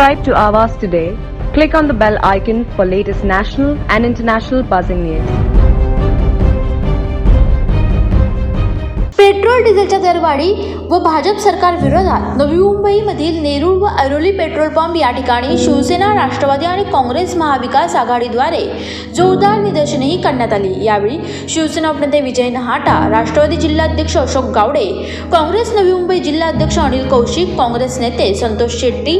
Subscribe to Avas today. Click on the bell icon for latest national and international buzzing news. Petrol डिझेलच्या दरवाढी व भाजप सरकार विरोधात नवी मुंबईमधील नेरूळ व ऐरोली पेट्रोल पंप या ठिकाणी शिवसेना राष्ट्रवादी आणि काँग्रेस महाविकास आघाडीद्वारे जोरदार निदर्शनेही करण्यात आली यावेळी शिवसेना उपनेते विजय नहाटा राष्ट्रवादी जिल्हाध्यक्ष अशोक गावडे काँग्रेस नवी मुंबई जिल्हाध्यक्ष अनिल कौशिक काँग्रेस नेते संतोष शेट्टी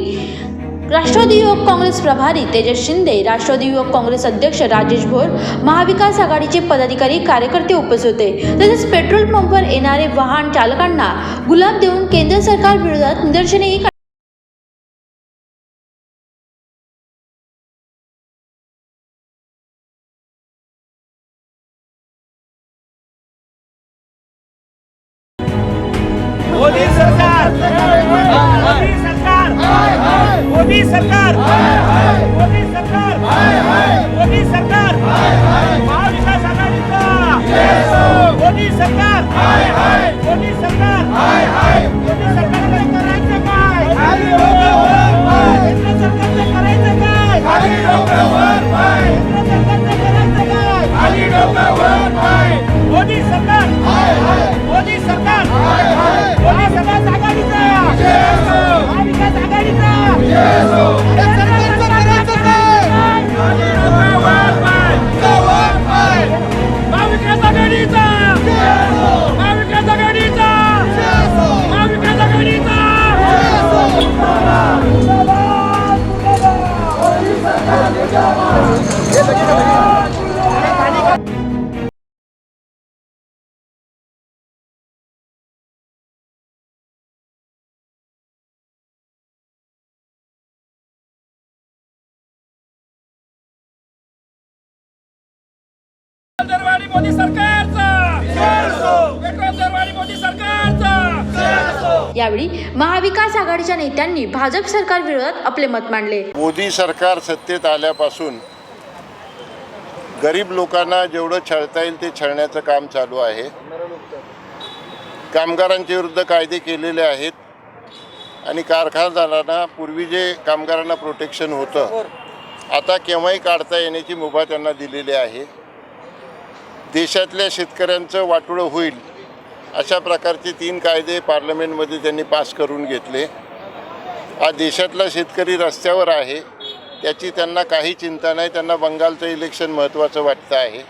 राष्ट्रवादी युवक काँग्रेस प्रभारी तेजस शिंदे राष्ट्रवादी युवक काँग्रेस अध्यक्ष राजेश भोर महाविकास आघाडीचे पदाधिकारी कार्यकर्ते उपस्थित होते. तसेच पेट्रोल पंपवर येणारे वाहन चालकांना गुलाब देऊन केंद्र सरकार विरोधात निदर्शनेही मोदी सरकार. मोदी सरकार. मोदी सरकारला करायचं काय? केंद्र सरकारचं करायचं काय? केंद्र सरकारचं करायचं काय? मोदी सरकार. मोदी सरकार. मोदी सरकार आघाडीचा महाविकास आघाडीचा. दरवाडी मोदी सरकारचा. पेट्रोल दरवाडी मोदी सरकारचा. यावेळी महाविकास आघाडीच्या नेत्यांनी भाजप सरकार विरोधात आपले मत मांडले. मोदी सरकार सत्तेत आल्यापासून गरीब लोकांना जेवढं छळता येईल ते छळण्याचं काम चालू आहे. कामगारांच्या विरुद्ध कायदे केलेले आहेत आणि कारखानदारांना पूर्वी जे कामगारांना प्रोटेक्शन होतं आता केव्हाही काढता येण्याची मुभा त्यांना दिलेली आहे. देशातल्या शेतकऱ्यांचं वाटोळं होईल अशा प्रकारचे तीन कायदे पार्लमेंटमध्ये त्यांनी पास करून घेतले. आज देशातला शेतकरी रस्त्यावर आहे त्याची त्यांना काही चिंता नाही त्यांना बंगालचं इलेक्शन महत्त्वाचं वाटतं आहे.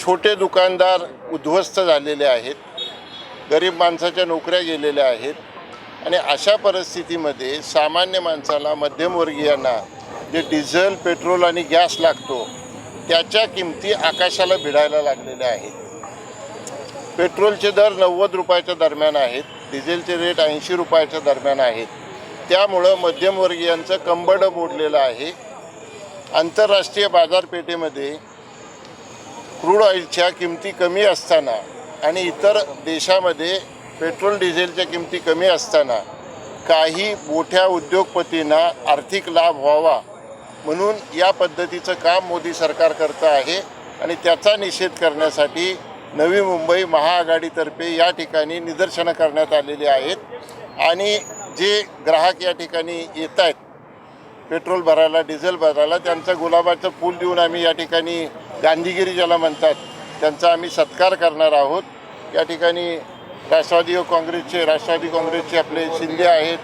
छोटे दुकानदार उद्ध्वस्त झालेले आहेत गरीब माणसाच्या नोकऱ्या गेलेल्या आहेत आणि अशा परिस्थितीमध्ये सामान्य माणसाला मध्यमवर्गीयांना जे डिझेल पेट्रोल आणि गॅस लागतो त्याच्या किमती आकाशाला भिडायला लागलेल्या आहेत. पेट्रोलचे दर नव्वद रुपयाच्या दरम्यान आहेत डिझेलचे रेट ऐंशी रुपयाच्या दरम्यान आहेत. त्यामुळं मध्यमवर्गीयांचं कंबड मोडलेलं आहे. आंतरराष्ट्रीय बाजारपेठेमध्ये क्रूड ऑइलच्या किमती कमी असताना आणि इतर देशामध्ये पेट्रोल डिझेलच्या किमती कमी असताना काही मोठ्या उद्योगपतींना आर्थिक लाभ व्हावा म्हणून या पद्धतीचं काम मोदी सरकार करतं आहे आणि त्याचा निषेध करण्यासाठी नवी मुंबई महाआघाडीतर्फे या ठिकाणी निदर्शनं करण्यात आलेली आहेत. आणि जे ग्राहक या ठिकाणी येत आहेत पेट्रोल भरायला डिझेल भरायला त्यांचं गुलाबाचं फूल देऊन आम्ही या ठिकाणी गांधीगिरी ज्याला म्हणतात त्यांचा आम्ही सत्कार करणार आहोत. या ठिकाणी राष्ट्रवादी व काँग्रेसचे राष्ट्रवादी काँग्रेसचे आपले शिंदे आहेत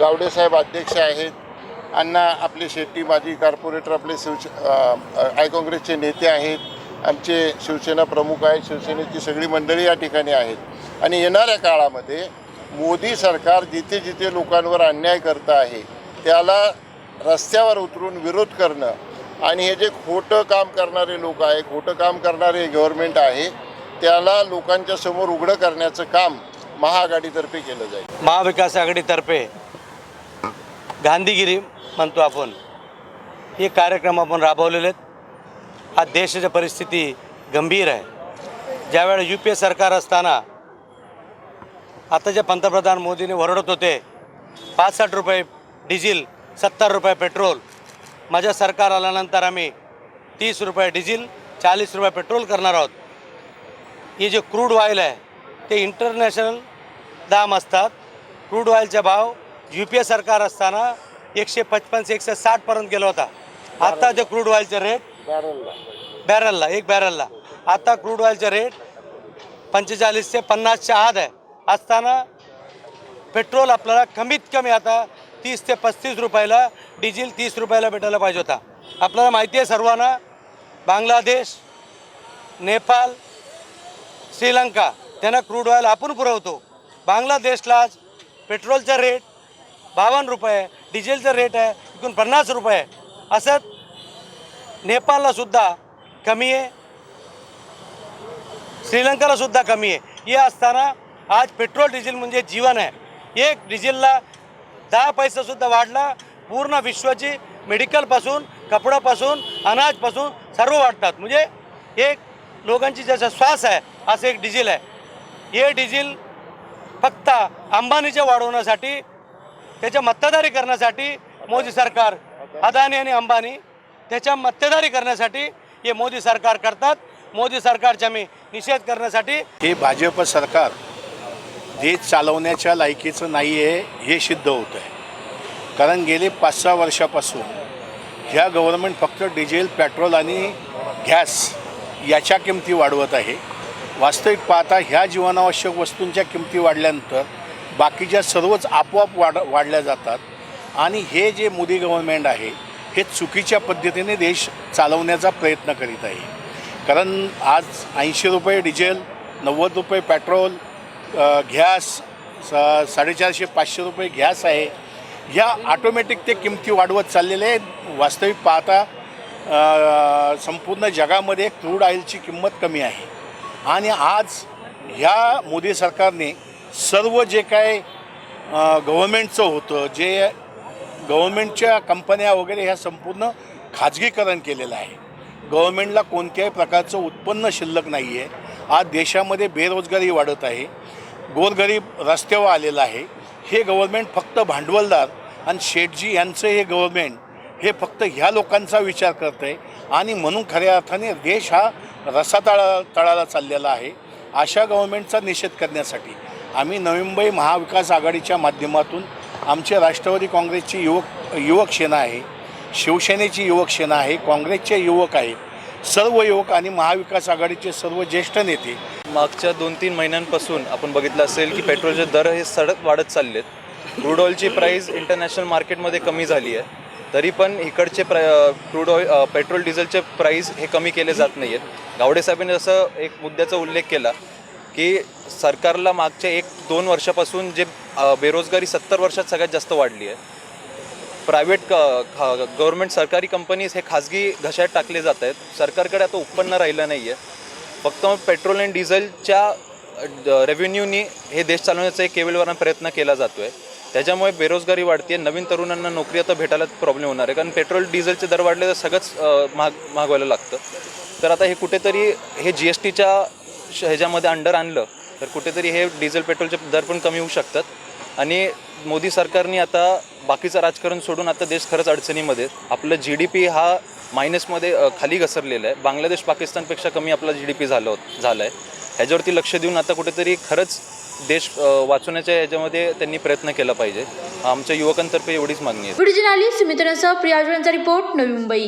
गावडेसाहेब अध्यक्ष आहेत अण्णा आपले शेट्टी माजी कॉर्पोरेटर आपले शिवसे आय काँग्रेसचे नेते आहेत. आमचे शिवसेना प्रमुख आहेत. शिवसेनेची सगळी मंडळी या ठिकाणी आहेत. आणि येणाऱ्या काळामध्ये मोदी सरकार जिथे जिथे लोकांवर अन्याय करतं आहे त्याला रस्त्यावर उतरून विरोध करणं आणि हे जे खोटं काम करणारे लोक आहे खोटं काम करणारे गव्हर्नमेंट आहे त्याला लोकांच्या समोर उघडं करण्याचं काम महाआघाडीतर्फे केलं जाईल. महाविकास आघाडीतर्फे गांधीगिरी म्हणतो आपण. हे कार्यक्रम आपण राबवलेले आहेत. आज देशाची परिस्थिती गंभीर आहे. ज्यावेळेस यू पी ए सरकार असताना आताच्या पंतप्रधान मोदीने ओरडत होते पासष्ट रुपये डिझेल सत्तर रुपये पेट्रोल माझ्या सरकार आल्यानंतर आम्ही तीस रुपये डिझेल चाळीस रुपये पेट्रोल करणार आहोत. हे जे क्रूड ऑइल आहे ते इंटरनॅशनल दाम असतात. क्रूड ऑइलचा भाव यू पी ए सरकार असताना एकशे पचपन एकशे साठपर्यंत गेला होता. आत्ता ते क्रूड ऑइलचे रेट बॅरलला एक बॅरलला आत्ता क्रूड ऑइलचे रेट पंचेचाळीस ते पन्नासच्या आत आहे. असताना पेट्रोल आपल्याला कमीत कमी आता तीस ते पस्तीस रुपयाला डिझेल तीस रुपयाला भेटायला पाहिजे होता. आपल्याला माहिती आहे सर्वांना बांगलादेश नेपाळ श्रीलंका त्यांना क्रूड ऑइल आपण पुरवतो. बांगलादेशला आज पेट्रोलचा रेट बावन्न रुपये डिझेलचा रेट आहे. एकूण पन्नास रुपये असंच नेपाळलासुद्धा कमी आहे. श्रीलंकेलासुद्धा कमी आहे. हे असताना आज पेट्रोल डिझेल म्हणजे जीवन आहे. एक डिझेलला दहा पैसासुद्धा वाढला. पूर्ण विश्वाची मेडिकलपासून कपड्यापासून अनाजपासून सर्व वाढतात. म्हणजे एक लोकांची जसा श्वास आहे असं एक डिझेल आहे. हे डिझेल फक्त अंबानीच्या वाढवण्यासाठी त्याच्या मत्तादारी करण्यासाठी मोदी सरकार अदानी आणि अंबानी त्याच्या मत्तेदारी करण्यासाठी हे मोदी सरकार करतात. मोदी सरकारच्या मी निषेध करण्यासाठी हे भाजप सरकार देश चालवण्याच्या लायकीचं नाही आहे हे सिद्ध होतं आहे. कारण गेले पाच सहा वर्षापासून ह्या गव्हर्नमेंट फक्त डिझेल पेट्रोल आणि गॅस याच्या किमती वाढवत आहे. वास्तविक पाहता ह्या जीवनावश्यक वस्तूंच्या किमती वाढल्यानंतर बाकीच्या सर्वच आपोआप वाढ वाढल्या जातात. आणि हे जे मोदी गव्हर्नमेंट आहे हे चुकीच्या पद्धतीने देश चालवण्याचा प्रयत्न करीत आहे. कारण आज ऐंशी रुपये डिझेल नव्वद रुपये पेट्रोल गॅस सा साडेचारशे पाचशे रुपये गॅस आहे ह्या ऑटोमॅटिक ते किमती वाढवत चाललेले आहेत. वास्तविक पाहता संपूर्ण जगामध्ये क्रूड ऑइलची किंमत कमी आहे. आणि आज ह्या मोदी सरकारने सर्व जे काय गव्हर्मेंटचं होतं जे गव्हर्मेंटच्या कंपन्या वगैरे ह्या संपूर्ण खाजगीकरण केलेलं आहे. गव्हर्मेंटला कोणत्याही प्रकारचं उत्पन्न शिल्लक नाही आहे आज देशामध्ये बेरोजगारी वाढत आहे. गोरगरीब रस्त्यावर आलेलं आहे. हे गव्हर्मेंट फक्त भांडवलदार आणि शेठजी यांचं हे गव्हर्मेंट हे फक्त ह्या लोकांचा विचार करत आहे आणि म्हणून खऱ्या अर्थाने देश हा रसातळा तळाला चाललेला आहे. अशा गव्हर्मेंटचा निषेध करण्यासाठी. आम्ही नवी मुंबई महाविकास आघाडीच्या माध्यमातून आमचे राष्ट्रवादी काँग्रेसची युवक युवक सेना आहे शिवसेनेची युवक सेना आहे काँग्रेसचे युवक आहे सर्व युवक आणि महाविकास आघाडीचे सर्व ज्येष्ठ नेते. मागच्या दोन तीन महिन्यांपासून आपण बघितलं असेल की पेट्रोलचे दर हे सडक वाढत चालले आहेत क्रूड ऑइलची प्राईस इंटरनॅशनल मार्केटमध्ये कमी झाली आहे. तरी पण इकडचे प्र क्रूड ऑइल पेट्रोल डिझेलचे प्राईस हे कमी केले जात नाही आहेत गावडे साहेबांनी असं एक मुद्द्याचा उल्लेख केला की सरकारला मागच्या एक दोन वर्षापासून जे बेरोजगारी सत्तर वर्षात सगळ्यात जास्त वाढली आहे. प्रायव्हेट गव्हर्मेंट सरकारी कंपनीज हे खाजगी घशात टाकले जात आहेत. सरकारकडे आता उत्पन्न राहिलं नाही आहे फक्त पेट्रोल आणि डिझेलच्या रेव्हेन्यूनी हे देश चालवण्याचा एक केवळवाना प्रयत्न केला जातो आहे त्याच्यामुळे बेरोजगारी वाढते नवीन तरुणांना नोकरी आता भेटायला प्रॉब्लेम होणार आहे. कारण पेट्रोल डिझेलचे दर वाढले तर सगळंच महाग महागवायला लागतं. तर आता हे कुठेतरी हे जी एस टीच्या ह्याच्यामध्ये अंडर आणलं तर कुठेतरी हे डिझेल पेट्रोलचे दर पण कमी होऊ शकतात. आणि मोदी सरकारने आता बाकीचं राजकारण सोडून आता देश खरंच अडचणीमध्ये. आपलं जी डी पी हा मायनसमध्ये खाली घसरलेला आहे. बांगलादेश पाकिस्तानपेक्षा कमी आपला जी डी पी झालं होत झाला आहे ह्याच्यावरती लक्ष देऊन आता कुठेतरी खरंच देश वाचवण्याच्या याच्यामध्ये त्यांनी प्रयत्न केला पाहिजे. आमच्या युवकांतर्फे एवढीच मागणी आहे. व्हिडिओ जर्नलिस्ट सुमित्रांसह प्रियाजोळांचा report Navi Mumbai.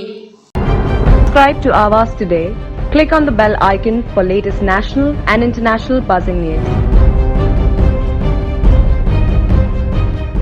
Subscribe to Avas today. Click on the bell icon for latest national and international buzzing news.